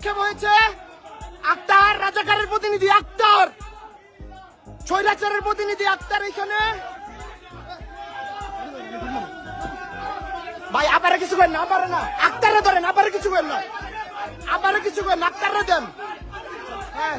নিক্ষেপ হয়েছে? আক্তার, রাজাকারের প্রতিনিধি, আক্তার! স্বৈরাচারের প্রতিনিধি, আক্তার এখানে ভাই আবার কিছু করেন না আবার না। আক্তারে ধরেন আবার কিছু করেন না। আবার কিছু করেন আক্তারে দেন। হ্যাঁ।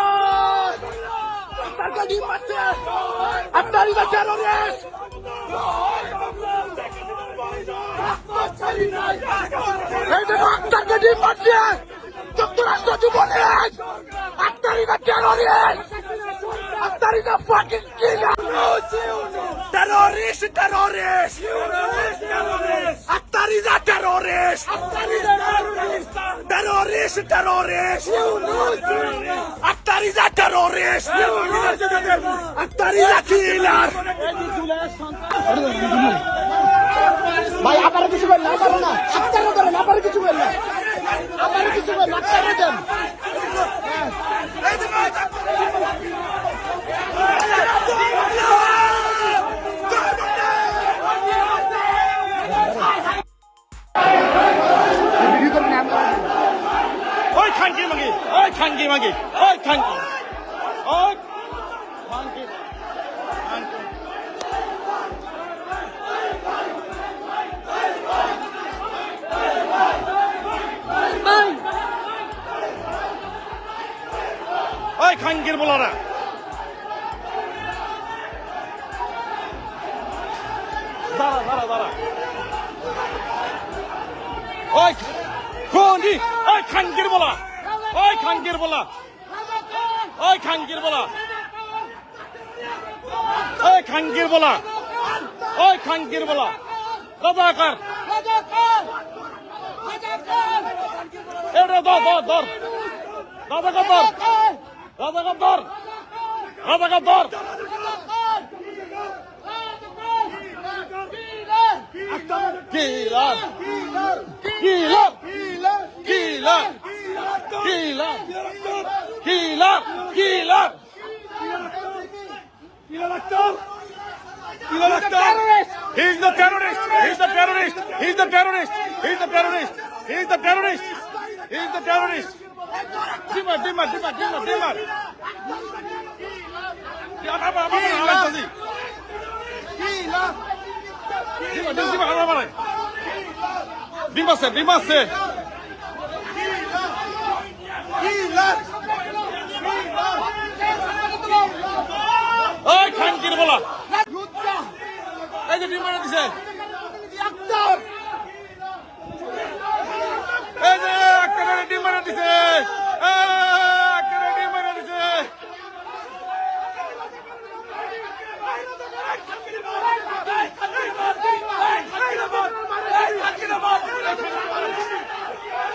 ডিম মারছে আক্তার ইজ টেরোরিস্ট আক্তারকে ডিম মারছে যুক্তরাষ্ট্র Jubo League Akhtar is terrorist Akhtar is fucking killer terrorist, terrorist, Akhtar is a terrorist, terrorist, terrorist, Akhtar is a terrorist, Akhtar is a killer. ভাই আবার কিছু করেন না আবার না। আক্তারে ধরেন আবার কিছু করেন না। আবার কিছু করেন আক্তারে দেন। ওই খানকি মাগি ওই খানকি মাগি ওই খানকি। খানকির বলারা দাঁড়া দাঁড়া দাঁড়া ওই কোনি ওই খানকির বলা ওই খানকির বলা ওই খানকির বলা ওই খানকির বলা ওই খানকির বলা রাজাকার এটা ধর ধর ধর রাজাকার ধর রাজাকার ধর রাজাকার ধর killer killer killer killer killer killer the terrorist. He's the terrorist. He's the terrorist. He's the terrorist. He's the terrorist. He's the terrorist. Dimar. Apa apa apa dimar, dimar, apa apa? Dimar se, dimar se. ওই খানকির বলা এই যে ডিম বানিয়ে দিছে আক্তার এই যে একটা ডিম বানিয়ে দিছে এই, একটা ডিম বানিয়ে দিছে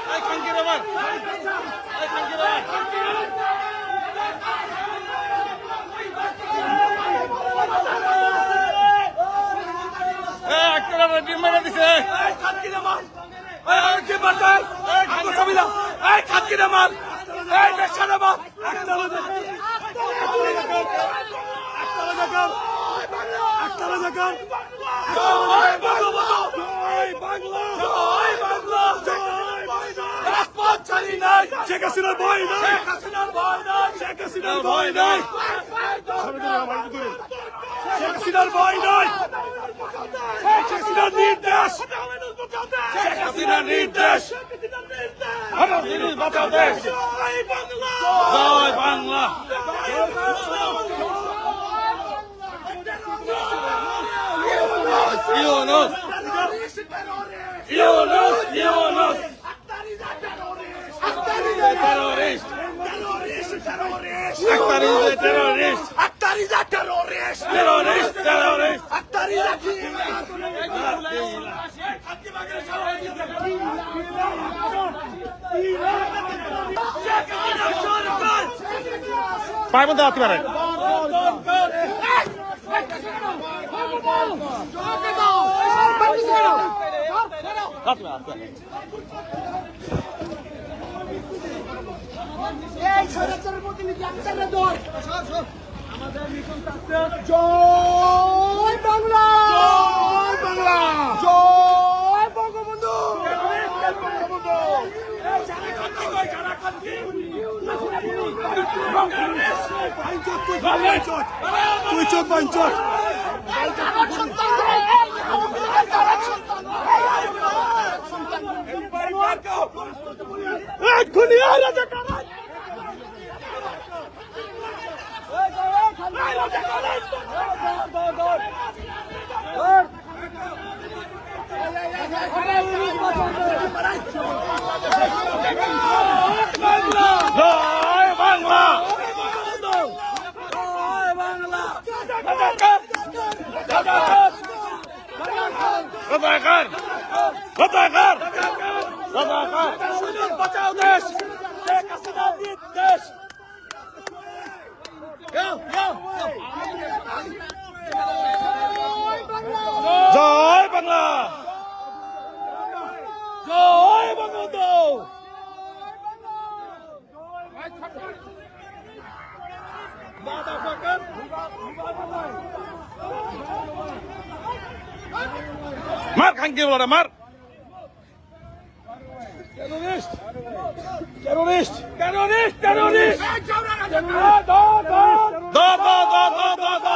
এই খানকির আবার এই খানকির আবার এই একটা ডিম বানিয়ে দিছে শেখ হাসিনার ভয় নাই। শেখ হাসিনার ভয় নাই। শেখ হাসিনার ভয় নাই। শেখ হাসিনার ভয় নাই। শেখ হাসিনার নির্দেশ। শেখ হাসিনার নির্দেশ আমার জিনিস বাঁচাও দেশ জয় Bangla Yunus Yunus Yunus terrorist terrorist. Is a terrorist. Terrorist, terrorist. পায়ের মধ্যে হাত পারেন। জয় বাংলা! জয় বাংলা! জয় তুই চোখ বাঞ্চত এক্ষুনি আয় রাজাকার জয় বাঁচাও দেশ শেখ হাসিনা দেশ জয় বাংলা জয় বঙ্গবন্ধু মার খাঙ্কি বলো মার। টেরোরিস্ট টেরোরিস্ট টেরোরিস্ট টেরোরিস্ট ধর ধর দ দ দ দ দ দ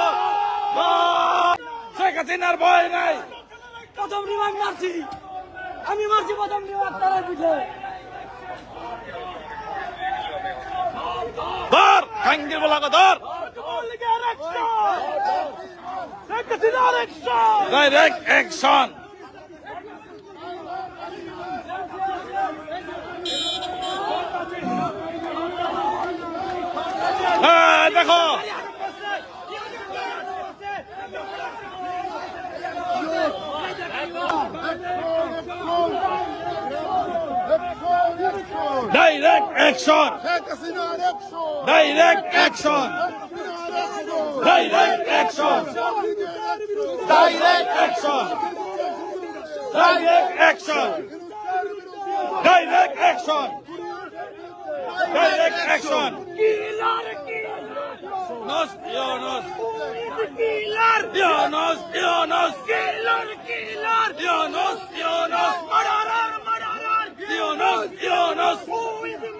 দ শেখ হাসিনার ভয় নাই! প্রথম রিমান্ড মারছি। আমি মারছি প্রথম রিমান্ড তারা পিঠে ধর! খাঙ্কি বলা ধর! Direct action action! Direct action! Direct action! Direct action! Direct action! Direct action! Direct action! Nos, Dios! Dios, Dios! Dios, Dios! Dios! Dios! Dios!